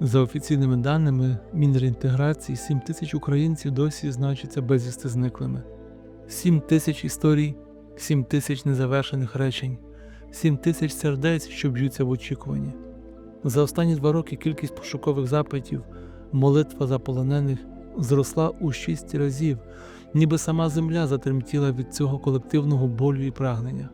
За офіційними даними Мінреінтеграції, 7 тисяч українців досі значаться безвісти зниклими. 7 тисяч історій, 7 тисяч незавершених речень, 7 тисяч сердець, що б'ються в очікуванні. За останні два роки кількість пошукових запитів, молитва за полонених зросла у шість разів, ніби сама земля затремтіла від цього колективного болю і прагнення.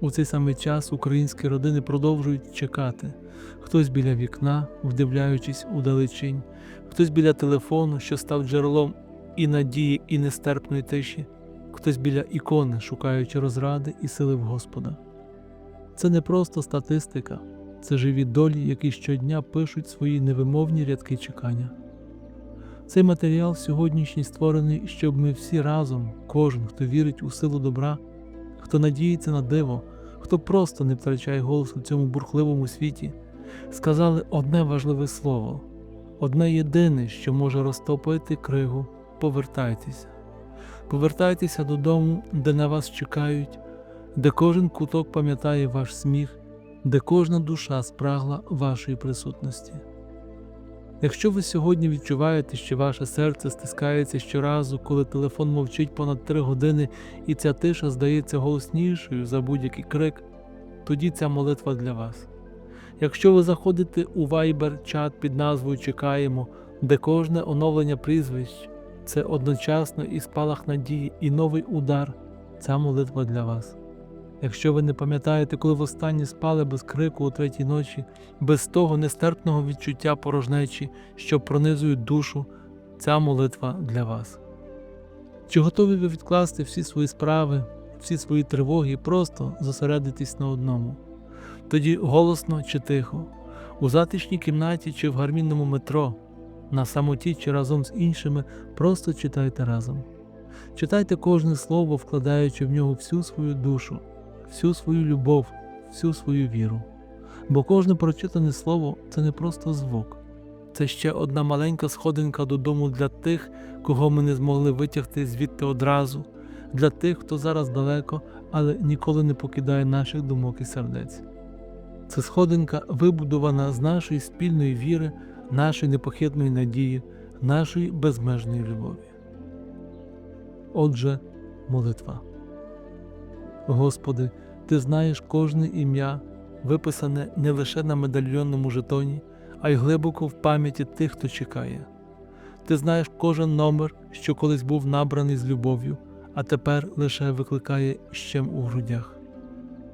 У цей самий час українські родини продовжують чекати. Хтось біля вікна, вдивляючись у далечінь, хтось біля телефону, що став джерелом і надії, і нестерпної тиші, хтось біля ікони, шукаючи розради і сили в Господа. Це не просто статистика, це живі долі, які щодня пишуть свої невимовні рядки чекання. Цей матеріал сьогоднішній створений, щоб ми всі разом, кожен, хто вірить у силу добра, хто надіється на диво, хто просто не втрачає голос у цьому бурхливому світі, сказали одне важливе слово, одне єдине, що може розтопити кригу повертайтеся. Повертайтеся додому, де на вас чекають, де кожен куток пам'ятає ваш сміх, де кожна душа спрагла вашої присутності. Якщо ви сьогодні відчуваєте, що ваше серце стискається щоразу, коли телефон мовчить понад три години і ця тиша здається голоснішою за будь-який крик, тоді ця молитва для вас. Якщо ви заходите у Viber чат під назвою Чекаємо, де кожне оновлення прізвищ це одночасно і спалах надії, і новий удар, ця молитва для вас. Якщо ви не пам'ятаєте, коли востаннє спали без крику у третій ночі, без того нестерпного відчуття порожнечі, що пронизує душу, ця молитва для вас. Чи готові ви відкласти всі свої справи, всі свої тривоги просто зосередитись на одному? Тоді голосно чи тихо, у затишній кімнаті чи в гармінному метро, на самоті чи разом з іншими, просто читайте разом. Читайте кожне слово, вкладаючи в нього всю свою душу, всю свою любов, всю свою віру. Бо кожне прочитане слово це не просто звук, це ще одна маленька сходинка додому для тих, кого ми не змогли витягти звідти одразу, для тих, хто зараз далеко, але ніколи не покидає наших думок і сердець. Це сходинка вибудована з нашої спільної віри, нашої непохитної надії, нашої безмежної любові. Отже, молитва. Господи, Ти знаєш кожне ім'я, виписане не лише на медальйонному жетоні, а й глибоко в пам'яті тих, хто чекає. Ти знаєш кожен номер, що колись був набраний з любов'ю, а тепер лише викликає щем у грудях.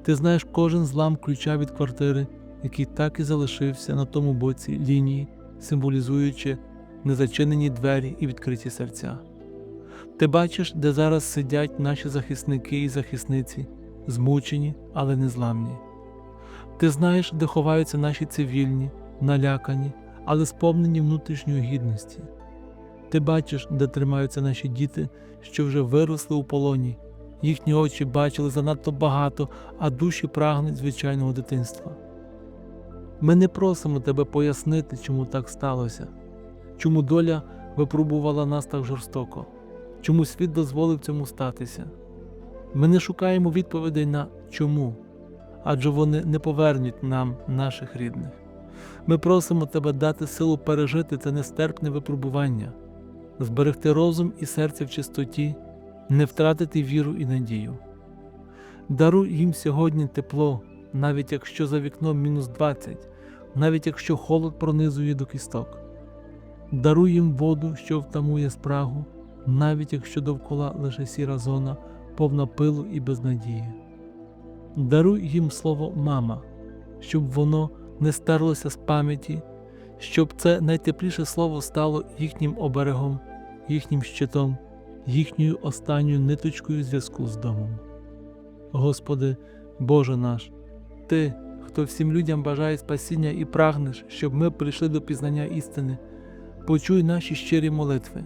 Ти знаєш кожен злам ключа від квартири, який так і залишився на тому боці лінії, символізуючи незачинені двері і відкриті серця. Ти бачиш, де зараз сидять наші захисники і захисниці, змучені, але не зламні. Ти знаєш, де ховаються наші цивільні, налякані, але сповнені внутрішньої гідності. Ти бачиш, де тримаються наші діти, що вже виросли у полоні, їхні очі бачили занадто багато, а душі прагнуть звичайного дитинства. Ми не просимо тебе пояснити, чому так сталося, чому доля випробувала нас так жорстоко, чому світ дозволив цьому статися. Ми не шукаємо відповідей на чому, адже вони не повернуть нам наших рідних. Ми просимо тебе дати силу пережити це нестерпне випробування, зберегти розум і серце в чистоті, не втратити віру і надію. Даруй їм сьогодні тепло, навіть якщо за вікном мінус 20, навіть якщо холод пронизує до кісток. Даруй їм воду, що втамує спрагу, навіть якщо довкола лише сіра зона, повна пилу і безнадії. Даруй їм слово мама, щоб воно не стерлося з пам'яті, щоб це найтепліше слово стало їхнім оберегом, їхнім щитом, їхньою останньою ниточкою зв'язку з домом. Господи, Боже наш, Ти, хто всім людям бажає спасіння і прагнеш, щоб ми прийшли до пізнання істини, почуй наші щирі молитви.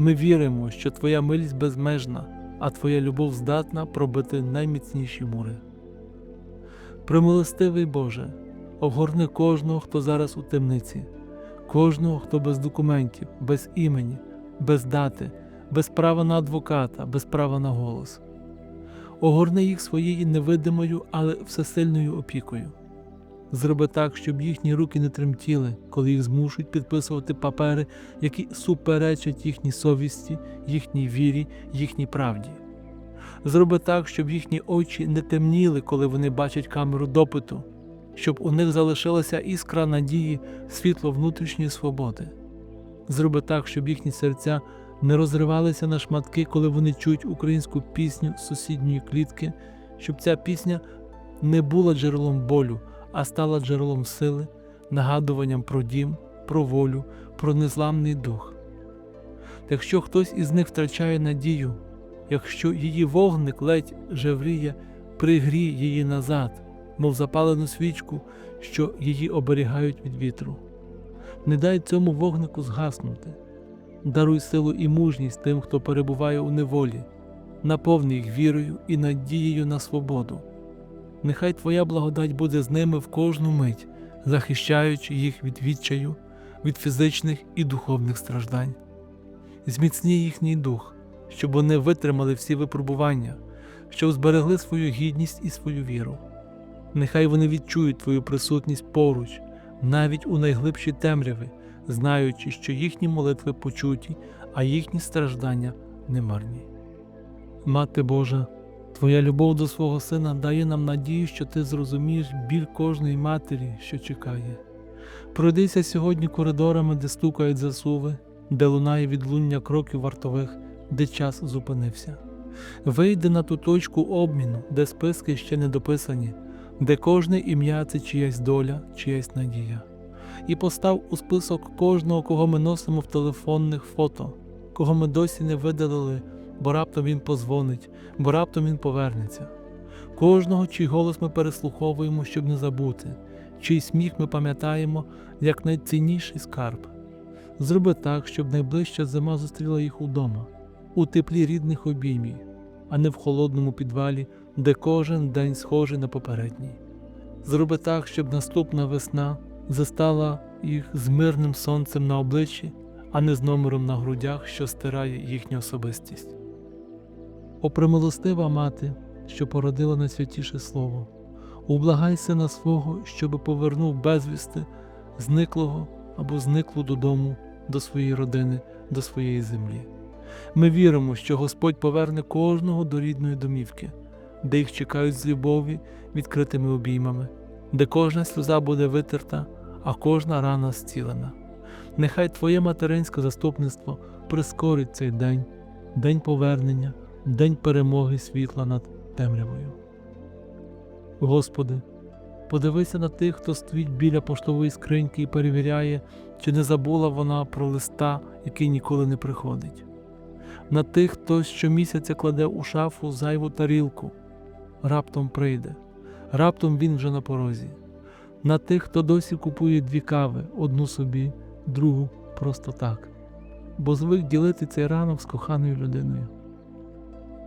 Ми віримо, що Твоя милість безмежна, а Твоя любов здатна пробити найміцніші мури. Примилостивий Боже, огорни кожного, хто зараз у темниці, кожного, хто без документів, без імені, без дати, без права на адвоката, без права на голос. Огорни їх своєю невидимою, але всесильною опікою. Зроби так, щоб їхні руки не тремтіли, коли їх змушують підписувати папери, які суперечать їхній совісті, їхній вірі, їхній правді. Зроби так, щоб їхні очі не темніли, коли вони бачать камеру допиту, щоб у них залишилася іскра надії, світло внутрішньої свободи. Зроби так, щоб їхні серця не розривалися на шматки, коли вони чують українську пісню з сусідньої клітки, щоб ця пісня не була джерелом болю, а стала джерелом сили, нагадуванням про дім, про волю, про незламний дух. Якщо хтось із них втрачає надію, якщо її вогник ледь жевріє, пригрій її назад, мов запалену свічку, що її оберігають від вітру. Не дай цьому вогнику згаснути, даруй силу і мужність тим, хто перебуває у неволі, наповни їх вірою і надією на свободу. Нехай Твоя благодать буде з ними в кожну мить, захищаючи їх від відчаю, від фізичних і духовних страждань. Зміцні їхній дух, щоб вони витримали всі випробування, щоб зберегли свою гідність і свою віру. Нехай вони відчують Твою присутність поруч, навіть у найглибші темряви, знаючи, що їхні молитви почуті, а їхні страждання немарні. Мати Божа, Твоя любов до свого сина дає нам надію, що ти зрозумієш біль кожної матері, що чекає. Пройдися сьогодні коридорами, де стукають засуви, де лунає відлуння кроків вартових, де час зупинився. Вийди на ту точку обміну, де списки ще не дописані, де кожне ім'я це чиясь доля, чиясь надія. І постав у список кожного, кого ми носимо в телефонних фото, кого ми досі не видалили, бо раптом він позвонить, бо раптом він повернеться. Кожного, чий голос ми переслуховуємо, щоб не забути, чий сміх ми пам'ятаємо як найцінніший скарб. Зроби так, щоб найближча зима зустріла їх удома, у теплі рідних обіймів, а не в холодному підвалі, де кожен день схожий на попередній. Зроби так, щоб наступна весна застала їх з мирним сонцем на обличчі, а не з номером на грудях, що стирає їхню особистість. О премилостива мати, що породила найсвятіше слово, ублагай сина свого, щоби повернув безвісти, зниклого або зниклу додому, до своєї родини, до своєї землі. Ми віримо, що Господь поверне кожного до рідної домівки, де їх чекають з любові відкритими обіймами, де кожна сльоза буде витерта, а кожна рана зцілена. Нехай Твоє материнське заступництво прискорить цей день, день повернення, день перемоги світла над темрявою. Господи, подивися на тих, хто стоїть біля поштової скриньки і перевіряє, чи не забула вона про листа, який ніколи не приходить, на тих, хто щомісяця кладе у шафу зайву тарілку, раптом прийде, раптом він вже на порозі, на тих, хто досі купує дві кави, одну собі, другу просто так, бо звик ділити цей ранок з коханою людиною.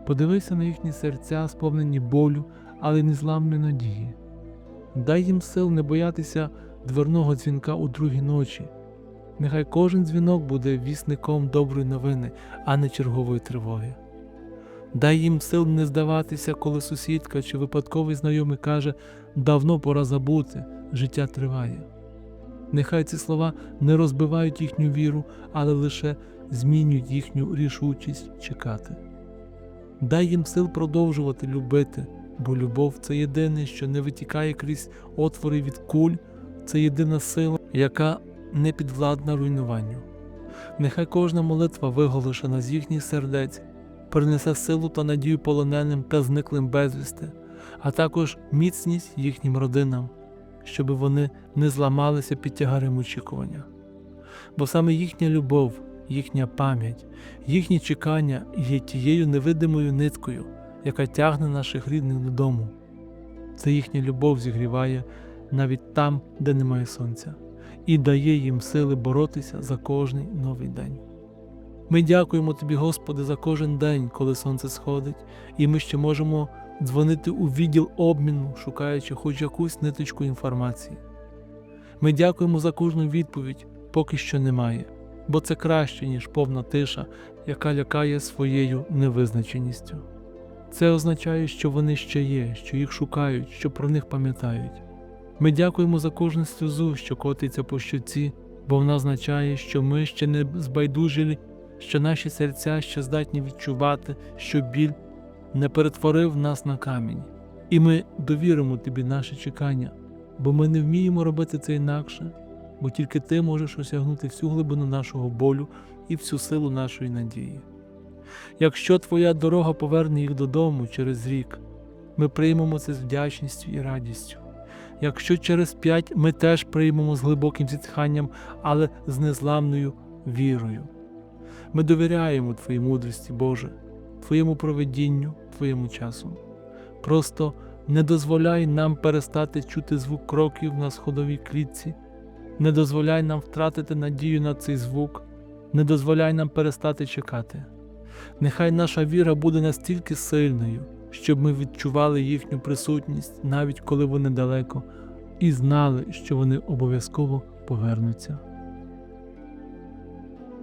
Подивися на їхні серця, сповнені болю, але незламної надії. Дай їм сил не боятися дверного дзвінка у другій ночі. Нехай кожен дзвінок буде вісником доброї новини, а не чергової тривоги. Дай їм сил не здаватися, коли сусідка чи випадковий знайомий каже давно пора забути, життя триває. Нехай ці слова не розбивають їхню віру, але лише змінюють їхню рішучість чекати. Дай їм сил продовжувати любити, бо любов це єдине, що не витікає крізь отвори від куль, це єдина сила, яка не підвладна руйнуванню. Нехай кожна молитва, виголошена з їхніх сердець, принесе силу та надію полоненим та зниклим безвісти, а також міцність їхнім родинам, щоб вони не зламалися під тягарем очікування. Бо саме їхня любов, їхня пам'ять, їхнє чекання є тією невидимою ниткою, яка тягне наших рідних додому. Це їхня любов зігріває навіть там, де немає сонця, і дає їм сили боротися за кожний новий день. Ми дякуємо Тобі, Господи, за кожен день, коли сонце сходить, і ми ще можемо дзвонити у відділ обміну, шукаючи хоч якусь ниточку інформації. Ми дякуємо за кожну відповідь, поки що немає, бо це краще, ніж повна тиша, яка лякає своєю невизначеністю. Це означає, що вони ще є, що їх шукають, що про них пам'ятають. Ми дякуємо за кожну сльозу, що котиться по щоці, бо вона означає, що ми ще не збайдужилі, що наші серця ще здатні відчувати, що біль не перетворив нас на камінь. І ми довіримо тобі наше чекання, бо ми не вміємо робити це інакше, бо тільки ти можеш осягнути всю глибину нашого болю і всю силу нашої надії. Якщо твоя дорога поверне їх додому через рік, ми приймемо це з вдячністю і радістю. Якщо через п'ять ми теж приймемо з глибоким зітханням, але з незламною вірою. Ми довіряємо Твоїй мудрості, Боже, Твоєму проведінню, Твоєму часу. Просто не дозволяй нам перестати чути звук кроків на сходовій клітці, не дозволяй нам втратити надію на цей звук, не дозволяй нам перестати чекати. Нехай наша віра буде настільки сильною, щоб ми відчували їхню присутність, навіть коли вони далеко, і знали, що вони обов'язково повернуться.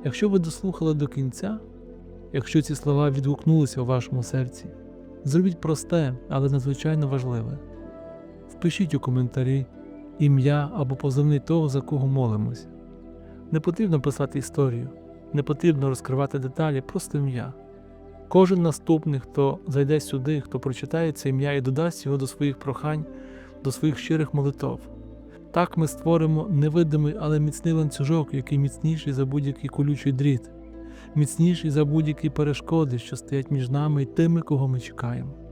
Якщо ви дослухали до кінця, якщо ці слова відгукнулися у вашому серці, зробіть просте, але надзвичайно важливе. Впишіть у коментарі ім'я або позивний того, за кого молимось. Не потрібно писати історію, не потрібно розкривати деталі, просто ім'я. Кожен наступний, хто зайде сюди, хто прочитає це ім'я і додасть його до своїх прохань, до своїх щирих молитов. Так ми створимо невидимий, але міцний ланцюжок, який міцніший за будь-який колючий дріт, міцніший за будь-які перешкоди, що стоять між нами і тими, кого ми чекаємо.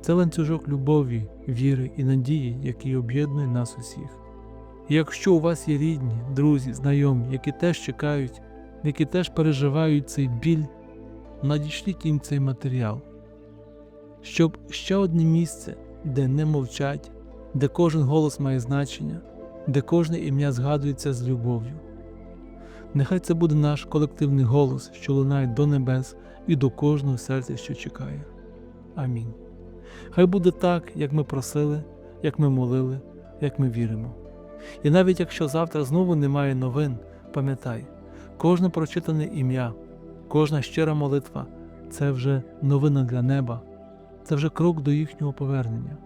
Це ланцюжок любові, віри і надії, який об'єднує нас усіх. І якщо у вас є рідні, друзі, знайомі, які теж чекають, які теж переживають цей біль, надішліть їм цей матеріал, щоб ще одне місце, де не мовчать, де кожен голос має значення, де кожне ім'я згадується з любов'ю. Нехай це буде наш колективний голос, що лунає до небес і до кожного серця, що чекає. Амінь. Хай буде так, як ми просили, як ми молили, як ми віримо. І навіть якщо завтра знову немає новин, пам'ятай, кожне прочитане ім'я, кожна щира молитва це вже новина для неба, це вже крок до їхнього повернення.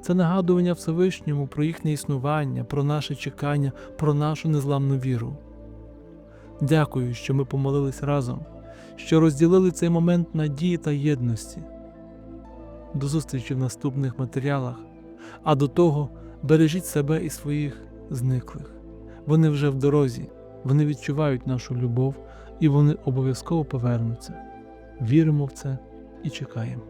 Це нагадування Всевишньому про їхнє існування, про наше чекання, про нашу незламну віру. Дякую, що ми помолились разом, що розділили цей момент надії та єдності. До зустрічі в наступних матеріалах, а до того бережіть себе і своїх зниклих. Вони вже в дорозі, вони відчувають нашу любов і вони обов'язково повернуться. Віримо в це і чекаємо.